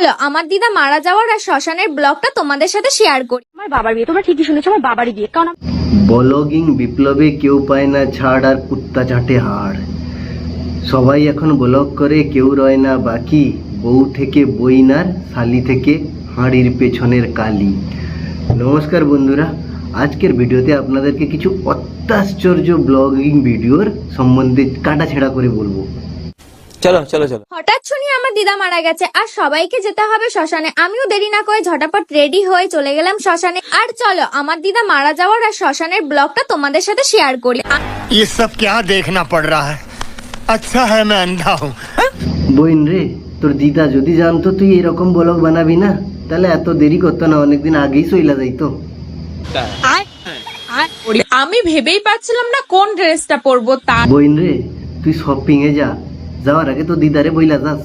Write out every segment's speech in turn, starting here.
চলো আমার দিদা মারা যাওয়ার আর শ্মশানের ব্লগটা তোমাদের সাথে শেয়ার করি। আমার বাবার বিয়ে তোমরা ঠিকই শুনেছো আমার বাবারই বিয়ে কারণ ব্লগিং বিপ্লবে কেউ পায় না ছাড় আর কুত্তা চাটে হাড় সবাই এখন ব্লগ করে কেউ রয় না বাকি। বউ থেকে বইনার শালি থেকে হাঁড়ির পেছনের কালি। নমস্কার বন্ধুরা আজকের ভিডিওতে আপনাদেরকে কিছু অত্যাশ্চর্য ব্লগিং ভিডিওর সম্বন্ধে কাটাছেড়া করে বলব। चलो चलो चलो হঠাৎ শুনি আমার দিদা মারা গেছে আর সবাইকে যেতে হবে শ্মশানে আমিও দেরি না করে ঝটাপট রেডি হয়ে চলে গেলাম শ্মশানে আর চলো আমার দিদা মারা যাওয়ার আর শ্মশানের ব্লগটা তোমাদের সাথে শেয়ার করি আ- ये सब क्या देखना पड़ रहा है अच्छा है मैं अंधा हूँ বইন রে তোর দিদা যদি জানতো তুই এরকম ব্লগ বানাবি না তাহলে এত দেরি করতো না অনেকদিন আগেই চইলা যাইতো আমি ভেবেই পাচ্ছিলাম না কোন ড্রেসটা পরবো তা বইন রে তুই শপিং এ যা যাওয়ার আগে তো দিদারে বইলা যাস।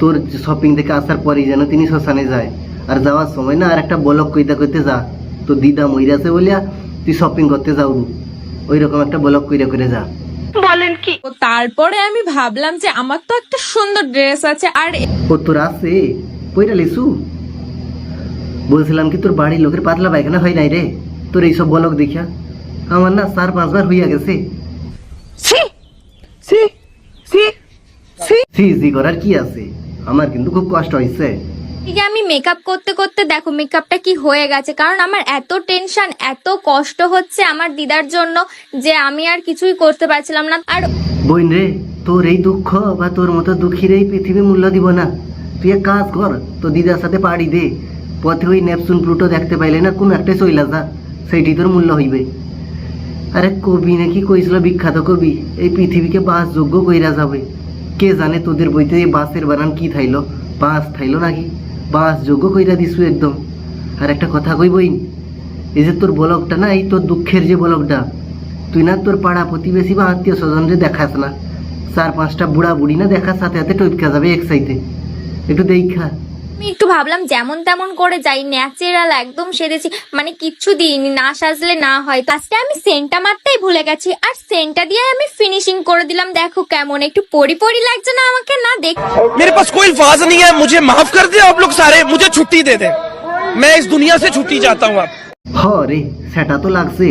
তোর শপিং থেকে আসার পরেই যেন তিনি শ্মশানে যায়। আর যাওয়ার সময় না আর একটা বলক কইতে কইতে যা। তো দিদা মইরাছে বলিয়া তুই শপিং করতে যাও ওই রকম একটা বলক কইরা করে যা। ও তারপরে আমি ভাবলাম যে আমার তো একটা সুন্দর ড্রেস আছে আর ও তোর আছে? কইরা লিসু। বলছিলাম কি তোর বাড়ির লোকের পাতলা পায়খানা হয় নাই রে? তোর এইসব বলক দেখিয়া। আমার না চার পাঁচবার হইয়া গেছে। সি সি করার কি আছে? আমার কিন্তু খুব কষ্ট হয়েছে এদিকে আমি মেকআপ করতে করতে দেখো মেকআপটা কি হয়ে গেছে? কারণ আমার এত টেনশন এত কষ্ট হচ্ছে আমার দিদার জন্য যে আমি আর কিছুই করতে পারছিলাম না। আর বোন রে তোর এই দুঃখ বা তোর মতো দুঃখীর এই পৃথিবী মূল্য দিব না। তুই এক কাজ কর তো দিদার সাথে পাড়ি দে। পথে ওই নেপচুন প্লুটো দেখতে পাইলে না কোন একটা চইলা যা। সেইটি তোর মূল্য হইবে। আরে কবি নাকি কইছিল, বিখ্যাত কবি, এই পৃথিবীকে বাসযোগ্য কইরা যাবে। কে জানে তোদের বইতে এই বাসের বানান কি থাইলো? বাস থাইলো নাকি? বাসযোগ্য কইরা দিছু একদম। আর একটা কথা কই বইন, এই যে তোর বলকটা না, এই তোর দুঃখের যে বলকটা, তুই না তোর পাড়া প্রতিবেশী বা আত্মীয় স্বজনরে দেখাস না, চার পাঁচটা বুড়া বুড়ি না দেখার সাথে সাথে টপকা যাবে এক সাইতে। একটু দেখা আমি একটু ভাবলাম যেমন তেমন করে যাই ন্যাচারাল একদম সেরেছি মানে কিচ্ছু দিইনি না সাজলে না হয় লাস্টে আমি সেন্টটা মারতেই ভুলে গেছি আর সেন্টটা দিয়ে আমি ফিনিশিং করে দিলাম দেখো কেমন একটু পরি পরি লাগছে না আমাকে না দেখ मेरे पास कोई अल्फाज नहीं है मुझे माफ कर दे आप लोग सारे मुझे छुट्टी दे दे मैं इस दुनिया से छुट्टी चाहता हूँ आप হ রে সেটা তো লাগছে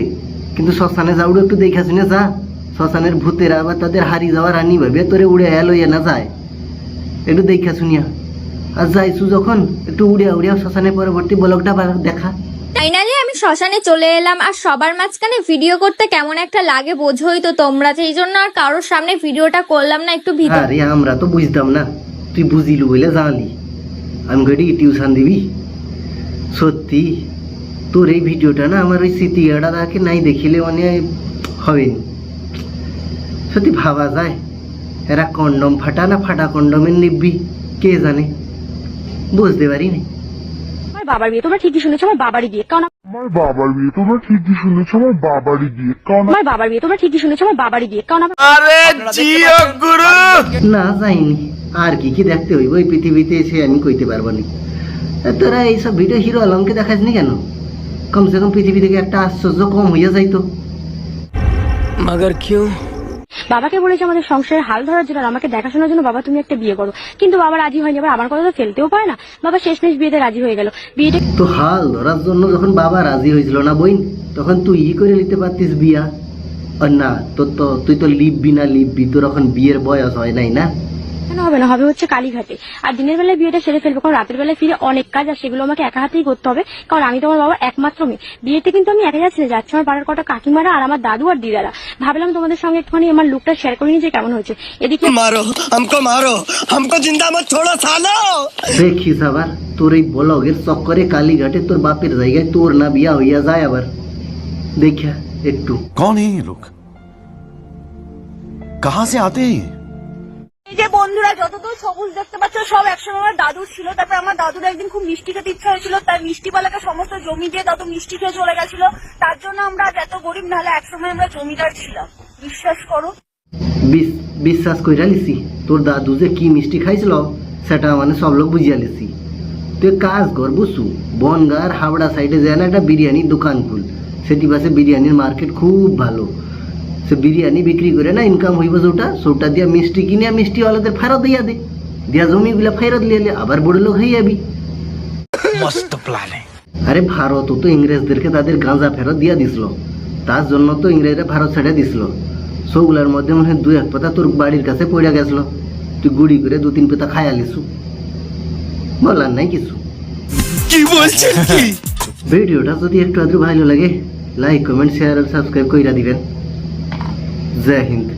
কিন্তু শ্মশানে যাওয়ার একটু দেখা শুনে যা শ্মশানের ভূতেরা বা তাদের হারি যাওয়া রানী ভাবে তোরে উড়ে এল ইয়ে না যায় একটু দেখা শুনিয়া আর যাইছু যখন একটু উড়িয়া উড়িয়া শ্মশানে পরবর্তী ব্লগটা দেখা। ফাইনালি আমি শ্মশানে চলে এলাম আর সবার মাঝখানে ভিডিও করতে কেমন একটা লাগে বোঝোই তো তোমরা সেই জন্য আর কারোর সামনে ভিডিওটা করলাম না একটু ভিতর। আরে আমরা তো বুঝতাম না। তুই বুঝিলু বলে জানলি। আমি গড়ি টিউশন দিবি। সত্যি তোর এই ভিডিওটা না আমার ওই স্মৃতিটা তাকে নাই দেখিলে মানে হবে সত্যি ভাবা যায়। এরা কন্ডম ফাটা না ফাটা কন্ডমের নিববি কে জানে? বুঝতে পারিনি। বাবার বিয়ে তোমরা ঠিকই শুনেছো আমার বাবারই বিয়ে কারণ আমার বাবার বিয়ে তোমরা ঠিকই শুনেছো আমার বাবারই বিয়ে কারণ আমার বাবার বিয়ে তোমরা ঠিকই শুনেছো আমার বাবারই বিয়ে কারণ আরে জিও গুরু! না যাইনি। আর কি কি দেখতে হইব? এই পৃথিবীতে এসে আমি কইতে পারব না। তোরা এইসব ভিডিও হিরো আলমকে দেখাসনি কেন? কমসে কম পৃথিবী থেকে একটা আশ্চর্য কম হইয়া যাইতো। মগর কিউ? বাবাকে বলেছে আমাদের সংসারের হাল ধরার জন্য আমাকে দেখাশোনার জন্য, বাবা, তুমি একটা বিয়ে করো। কিন্তু বাবা রাজি হয়নি। আবার আমার কথা তো ফেলতেও পারে না। বাবা শেষমেশ বিয়েতে রাজি হয়ে গেল। বিয়েটা তো হাল ধরার জন্য যখন বাবা রাজি হয়েছিল না বইন, তখন তুই ই করে নিতে পারতিস বিয়া? না, তোর তো তুই তো লিখবি না লিখবি তোর এখন বিয়ের বয়স হয় নাই না? কেন হবে না হবে হচ্ছে কালীঘাটে আর দিনের বেলায় বিয়েটা সেরে ফেলবো কারণ রাতের বেলায় ফিরে অনেক কাজ আর সেগুলো আমাকে একা হাতেই করতে হবে কারণ আমি তোমার বাবার একমাত্র মেয়ে বিয়েতে কিন্তু আমি একা যাচ্ছি না যাচ্ছে আমার পাড়ার কটা কাকিমারা আর আমার দাদু আর দিদারা ভাবলাম তোমাদের সঙ্গে একটুখানি আমার লুকটা শেয়ার করে নিই যে কেমন হয়েছে এদিকে मारो हमको मारो हमको जिंदा मत छोड़ो सालो দেখিস আবার তোর এই বলগের চক্করে কালীঘাটে তোর বাপের জায়গায় তোর না বিয়া হইয়া যায় আবার দেখা একটু कौन है ये लोग कहां से आते हैं ये যে বন্ধুরা, যতদূর সবুজ দেখতে পাচ্ছ, সব একসময় আমার দাদুর ছিল। তারপর আমার দাদুর একদিন খুব মিষ্টি খেতে ইচ্ছা হয়েছিল। তাই মিষ্টিওয়ালাকে সমস্ত জমি দিয়ে দাদু মিষ্টি খেয়ে চলে গেছিল। তার জন্য আমরা আজ এত গরিব, নাহলে একসময় আমরা জমিদার ছিলাম। বিশ্বাস করো। বিশ্বাস কইরা লিসি তোর দাদু যে কি মিষ্টি খাইছিল, সেটা মানে সব লোক বুঝিয়া লিসি তুই কাজ কর বুঝছু, বনগার হাওড়া সাইডে যায় না একটা বিরিয়ানির দোকান খুল। সেটি পাশে বিরিয়ানির মার্কেট খুব ভালো। সে বিরিয়ানি বিক্রি করে না ইনকাম হইব যেটা সৌটা দিয়া মিষ্টি কিনে মিষ্টি ওয়ালাদের ফেরত দিয়া দে। দিয়া জমিগুলা ফেরত লিয়ে আবার বড় লোক হয়ে যাবি আরে ভারত তো ইংরেজদেরকে তাদের গাঁজা ফেরত দিয়া দিছিল। তার জন্য তো ইংরেজরা ভারত ছেড়ে দিছিল। সৌগুলার মধ্যে মনে হয় দুই এক পাতা তোর বাড়ির কাছে পড়ে গেছিল। তুই গুড়ি করে দু তিন পাতা খায়া লিসু। বলার নাই কিছু। ভিডিওটা যদি একটু আধটু ভালো লাগে লাইক কমেন্ট শেয়ার আর সাবস্ক্রাইব কইরা দিবেন। জয় হিন্দ